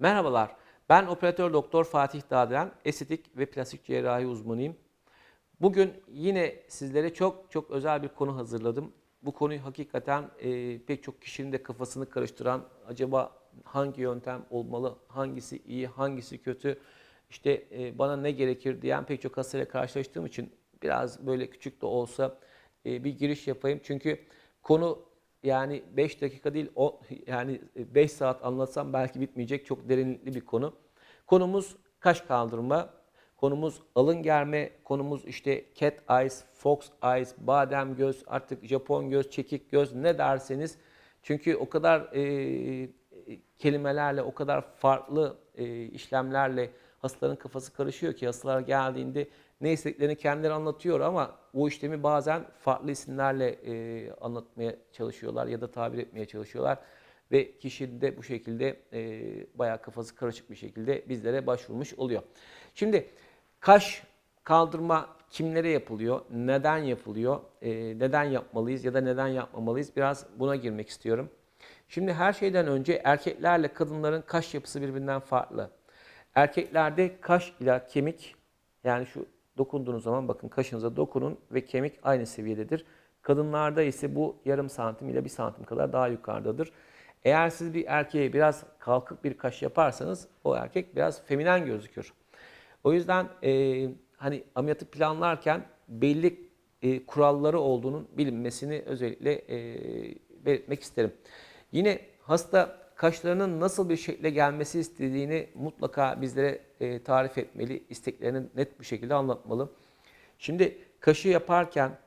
Merhabalar, ben operatör doktor Fatih Dağdıran, estetik ve plastik cerrahi uzmanıyım. Bugün yine sizlere çok çok özel bir konu hazırladım. Bu konuyu hakikaten e, pek çok kişinin de kafasını karıştıran, acaba hangi yöntem olmalı, hangisi iyi, hangisi kötü, işte e, bana ne gerekir diyen pek çok hastayla karşılaştığım için biraz böyle küçük de olsa e, bir giriş yapayım. Çünkü konu yani 5 dakika değil o yani 5 saat anlatsam belki bitmeyecek çok derinlikli bir konu. Konumuz kaş kaldırma, konumuz alın germe, konumuz işte cat eyes, fox eyes, badem göz, artık Japon göz, çekik göz ne derseniz. Çünkü o kadar e, kelimelerle, o kadar farklı e, işlemlerle hastaların kafası karışıyor ki hastalar geldiğinde ne istediklerini kendileri anlatıyor ama bu işlemi bazen farklı isimlerle e, anlatmaya çalışıyorlar ya da tabir etmeye çalışıyorlar. Ve kişi de bu şekilde e, bayağı kafası karışık bir şekilde bizlere başvurmuş oluyor. Şimdi kaş kaldırma kimlere yapılıyor, neden yapılıyor, e, neden yapmalıyız ya da neden yapmamalıyız biraz buna girmek istiyorum. Şimdi her şeyden önce erkeklerle kadınların kaş yapısı birbirinden farklı. Erkeklerde kaş ile kemik yani şu dokunduğunuz zaman bakın kaşınıza dokunun ve kemik aynı seviyededir. Kadınlarda ise bu yarım santim ile bir santim kadar daha yukarıdadır. Eğer siz bir erkeğe biraz kalkık bir kaş yaparsanız o erkek biraz feminen gözükür. O yüzden e, hani ameliyatı planlarken belli e, kuralları olduğunun bilinmesini özellikle e, belirtmek isterim. Yine hasta kaşlarının nasıl bir şekle gelmesi istediğini mutlaka bizlere e, tarif etmeli, isteklerini net bir şekilde anlatmalı. Şimdi kaşı yaparken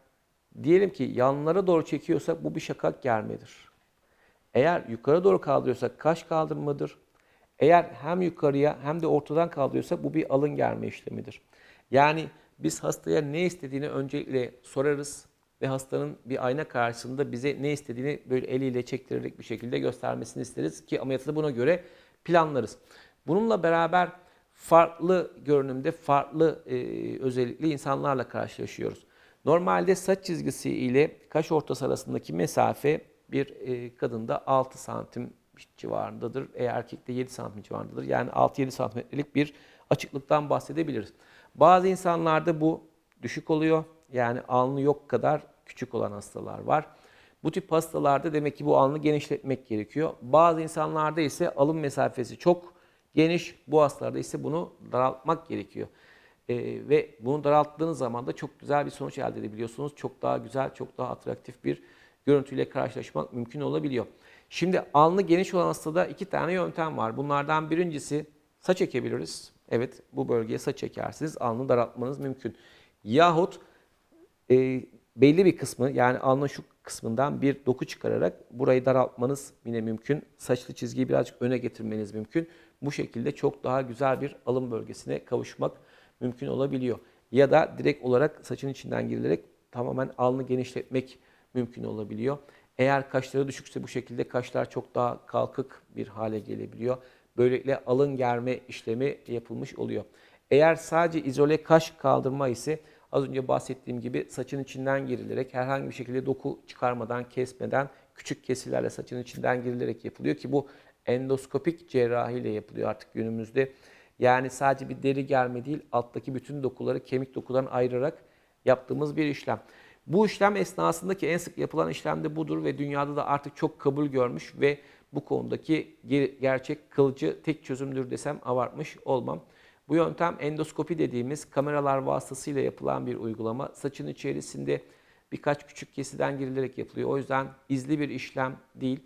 diyelim ki yanlara doğru çekiyorsak bu bir şakak germedir. Eğer yukarı doğru kaldırıyorsak kaş kaldırmadır. Eğer hem yukarıya hem de ortadan kaldırıyorsak bu bir alın germe işlemidir. Yani biz hastaya ne istediğini öncelikle sorarız ve hastanın bir ayna karşısında bize ne istediğini böyle eliyle çektirerek bir şekilde göstermesini isteriz ki ameliyatı da buna göre planlarız. Bununla beraber farklı görünümde farklı e, özellikli insanlarla karşılaşıyoruz. Normalde saç çizgisi ile kaş ortası arasındaki mesafe bir e, kadında 6 santim civarındadır. E, erkekte 7 santim civarındadır. Yani 6-7 santimetrelik bir açıklıktan bahsedebiliriz. Bazı insanlarda bu düşük oluyor. Yani alnı yok kadar küçük olan hastalar var. Bu tip hastalarda demek ki bu alnı genişletmek gerekiyor. Bazı insanlarda ise alın mesafesi çok geniş. Bu hastalarda ise bunu daraltmak gerekiyor. Ee, ve bunu daralttığınız zaman da çok güzel bir sonuç elde edebiliyorsunuz. Çok daha güzel, çok daha atraktif bir görüntüyle karşılaşmak mümkün olabiliyor. Şimdi alnı geniş olan hastada iki tane yöntem var. Bunlardan birincisi saç ekebiliriz. Evet bu bölgeye saç ekersiniz. Alnı daraltmanız mümkün. Yahut e, belli bir kısmı yani alnın şu kısmından bir doku çıkararak burayı daraltmanız yine mümkün. Saçlı çizgiyi birazcık öne getirmeniz mümkün. Bu şekilde çok daha güzel bir alım bölgesine kavuşmak mümkün olabiliyor. Ya da direkt olarak saçın içinden girilerek tamamen alnı genişletmek mümkün olabiliyor. Eğer kaşları düşükse bu şekilde kaşlar çok daha kalkık bir hale gelebiliyor. Böylelikle alın germe işlemi yapılmış oluyor. Eğer sadece izole kaş kaldırma ise az önce bahsettiğim gibi saçın içinden girilerek herhangi bir şekilde doku çıkarmadan, kesmeden küçük kesilerle saçın içinden girilerek yapılıyor ki bu endoskopik cerrahiyle yapılıyor artık günümüzde. Yani sadece bir deri germe değil, alttaki bütün dokuları kemik dokudan ayırarak yaptığımız bir işlem. Bu işlem esnasındaki en sık yapılan işlem de budur ve dünyada da artık çok kabul görmüş ve bu konudaki gerçek kılıcı tek çözümdür desem abartmış olmam. Bu yöntem endoskopi dediğimiz kameralar vasıtasıyla yapılan bir uygulama. Saçın içerisinde birkaç küçük kesiden girilerek yapılıyor. O yüzden izli bir işlem değil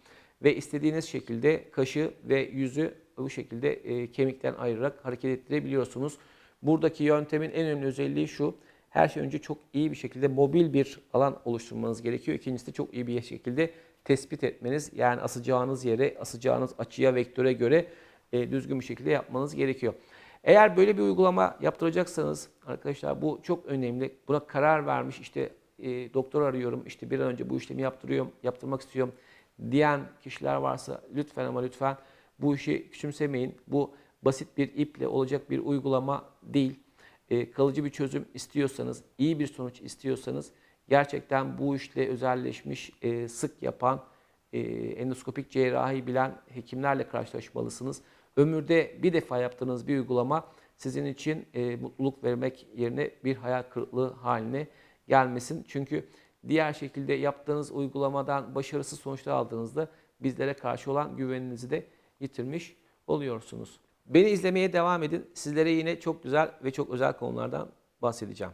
ve istediğiniz şekilde kaşı ve yüzü bu şekilde e, kemikten ayırarak hareket ettirebiliyorsunuz. Buradaki yöntemin en önemli özelliği şu. Her şey önce çok iyi bir şekilde mobil bir alan oluşturmanız gerekiyor. İkincisi de çok iyi bir şekilde tespit etmeniz. Yani asacağınız yere, asacağınız açıya, vektöre göre e, düzgün bir şekilde yapmanız gerekiyor. Eğer böyle bir uygulama yaptıracaksanız arkadaşlar bu çok önemli. Buna karar vermiş işte e, doktor arıyorum işte bir an önce bu işlemi yaptırıyorum, yaptırmak istiyorum diyen kişiler varsa lütfen ama lütfen bu işi küçümsemeyin. Bu basit bir iple olacak bir uygulama değil. E, kalıcı bir çözüm istiyorsanız, iyi bir sonuç istiyorsanız gerçekten bu işle özelleşmiş, e, sık yapan, e, endoskopik cerrahi bilen hekimlerle karşılaşmalısınız. Ömürde bir defa yaptığınız bir uygulama sizin için e, mutluluk vermek yerine bir hayal kırıklığı haline gelmesin. Çünkü diğer şekilde yaptığınız uygulamadan başarısız sonuçlar aldığınızda bizlere karşı olan güveninizi de yitirmiş oluyorsunuz. Beni izlemeye devam edin. Sizlere yine çok güzel ve çok özel konulardan bahsedeceğim.